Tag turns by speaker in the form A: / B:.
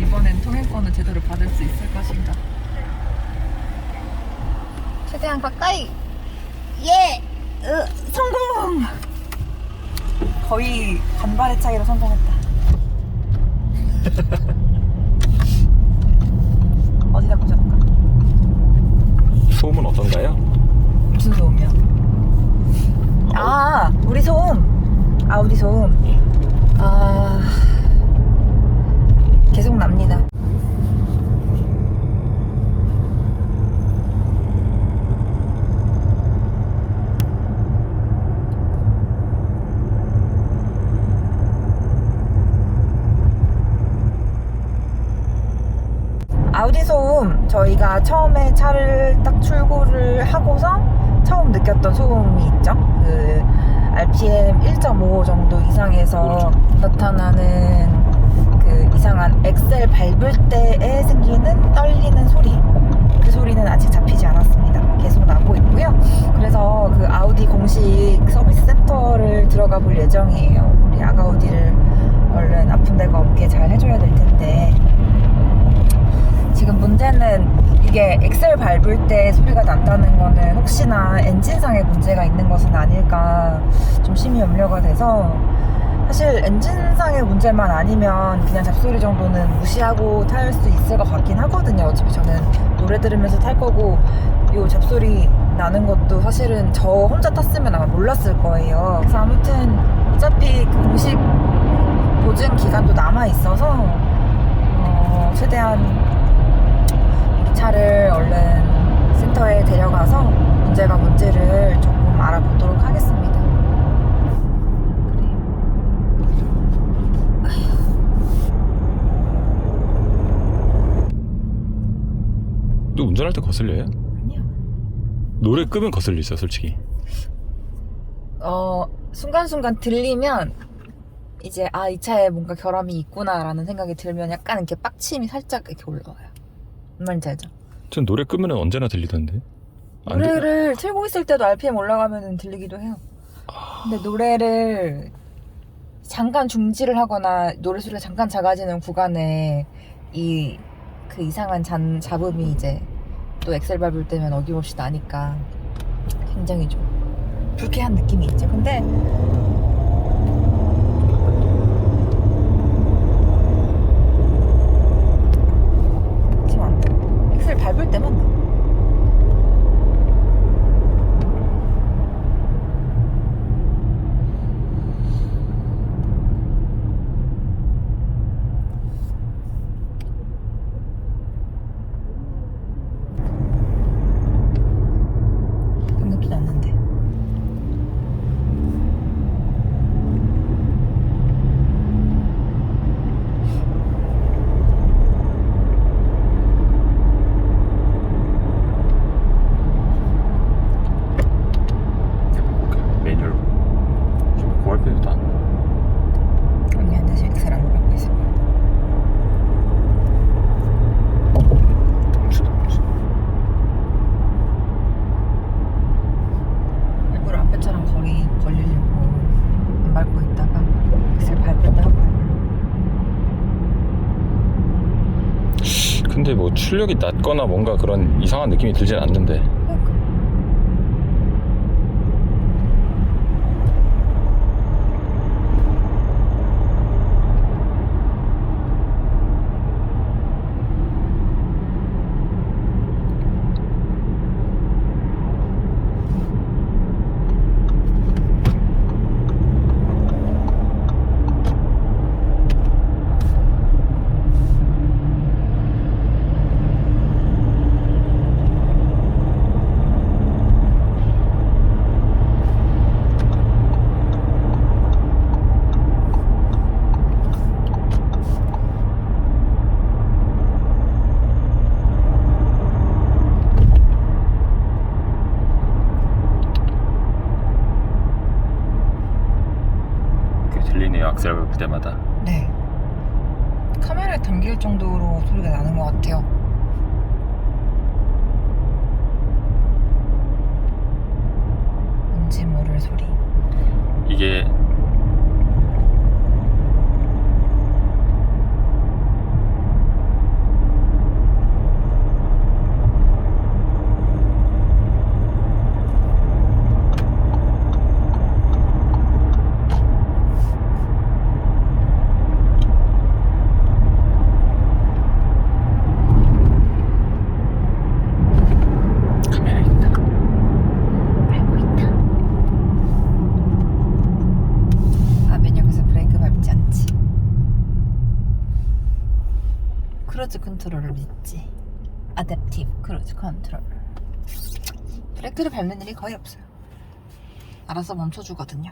A: 이번엔 통행권을 제대로 받을 수 있을 것인가? 최대한 가까이. 예! 으, 성공! 거의 반발의 차이로 성공했다. 어디다 꽂아볼까?
B: 소음은 어떤가요?
A: 무슨 소음이야? 아, 우리 소음. 아, 우리 소음. 아, 계속 납니다. 아우디 소음 저희가 처음에 차를 딱 출고를 하고서 처음 느꼈던 소음이 있죠. 그 RPM 1.5 정도 이상에서 나타나는 그 이상한 엑셀 밟을 때에 생기는 떨리는 소리. 그 소리는 아직 잡히지 않았습니다. 계속 나고 있고요. 그래서 그 아우디 공식 서비스 센터를 들어가 볼 예정이에요. 우리 아가우디를 얼른 아픈 데가 없게 잘 해줘야 될 텐데 지금 문제는 이게 엑셀 밟을 때 소리가 난다는 거는 혹시나 엔진상에 문제가 있는 것은 아닐까 좀 심히 염려가 돼서 사실 엔진상의 문제만 아니면 그냥 잡소리 정도는 무시하고 탈 수 있을 것 같긴 하거든요. 어차피 저는 노래 들으면서 탈 거고 요 잡소리 나는 것도 사실은 저 혼자 탔으면 아마 몰랐을 거예요. 그래서 아무튼 어차피 그 공식 보증 기간도 남아 있어서 어, 최대한 이 차를 얼른 센터에 데려가서 문제가 뭔지를 조금 알아보도록 하겠습니다.
B: 너 운전할 때 거슬려요?
A: 아니요.
B: 노래 끄면 거슬리죠 솔직히
A: 어, 순간순간 들리면 이제 아, 이 차에 뭔가 결함이 있구나라는 생각이 들면 약간 이렇게 빡침이 살짝 이렇게 올라와요. 뭔 말인지 알죠?
B: 전 노래 끄면 언제나 들리던데 안
A: 노래를 틀고 있을 때도 RPM 올라가면 들리기도 해요. 근데 노래를 잠깐 중지를 하거나 노래 소리가 잠깐 작아지는 구간에 이 그 이상한 잔, 잡음이 이제 또 엑셀 밟을 때면 어김없이 나니까 굉장히 좀 불쾌한 느낌이 있죠. 근데 지금 안 나. 엑셀 밟을 때만 나. 방금도 났는데.
B: 매뉴얼 지금 고할패도 안
A: 언니 한 대씩 엑셀 안 올라가고 있습니다. 일부러 앞에 차랑 거리 걸리려고 안 밟고 있다가 엑셀 밟을 때 하고
B: 근데 뭐 출력이 낮거나 뭔가 그런 이상한 느낌이 들진 않는데
A: 그러니까
B: 꽤 악셀 밟을 때마다
A: 네 카메라에 담길 정도로 소리가 나는 것 같아요. 뭔지 모를 소리.
B: 이게
A: 크루즈 컨트롤을 믿지. 아댑티브 크루즈 컨트롤. 브레이크를 밟는 일이 거의 없어요. 알아서 멈춰주거든요.